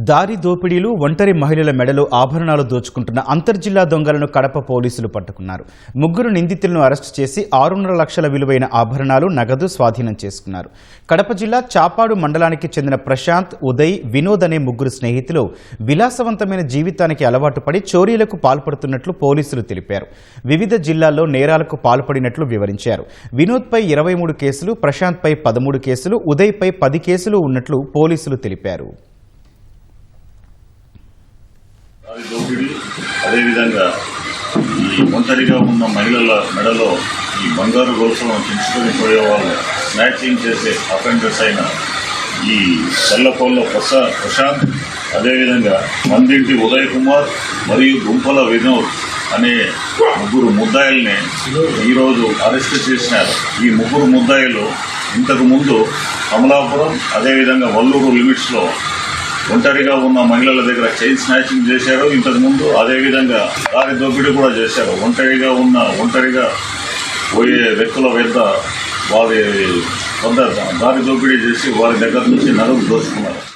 దారి దోపిడీలు ఒంటరి మహిళల మెడలో ఆభరణాలు దోచుకుంటున్న అంతర్జిల్లా దొంగలను కడప పోలీసులు పట్టుకున్నారు. ముగ్గురు నిందితులను అరెస్టు చేసి ఆరున్నర లక్షల విలువైన ఆభరణాలు నగదు స్వాధీనం చేసుకున్నారు. కడప జిల్లా చాపాడు మండలానికి చెందిన ప్రశాంత్ ఉదయ్ వినోద్ అనే ముగ్గురు స్నేహితులు విలాసవంతమైన జీవితానికి అలవాటు పడి చోరీలకు పాల్పడుతున్నట్లు పోలీసులు తెలిపారు. వివిధ జిల్లాల్లో నేరాలకు పాల్పడినట్లు వివరించారు. వినోద్పై ఇరవై మూడు కేసులు ప్రశాంత్పై పదమూడు కేసులు ఉదయ్పై పది కేసులు ఉన్నట్లు పోలీసులు తెలిపారు దారి దోపిడీ. అదేవిధంగా ఈ ఒంటరిగా ఉన్న మహిళల మెడలో ఈ బంగారు గొలుసులను పెంచుకొని పోయే వాళ్ళు మ్యాచింగ్ చేసే అఫెండర్స్ అయిన ఈ తెల్లపోళ్ళ ప్రసా ప్రశాంత్ అదేవిధంగా మందింటి ఉదయ్ కుమార్ మరియు గుంపల వినోద్ అనే ముగ్గురు ముద్దాయిల్ని ఈరోజు అరెస్ట్ చేసినారు. ఈ ముగ్గురు ముద్దాయిలు ఇంతకుముందు కమలాపురం అదేవిధంగా వల్లూరు లిమిట్స్లో ఒంటరిగా ఉన్న మహిళల దగ్గర చైన్ స్నాచింగ్ చేశారు. ఇంతకు ముందు అదేవిధంగా దారి దోపిడీ కూడా చేశారు. ఒంటరిగా ఉన్న ఒంటరిగా పోయే వ్యక్తుల వద్ద వారి వద్ద దారి దోపిడీ చేసి వారి దగ్గర నుంచి నగదు దోచుకున్నారు.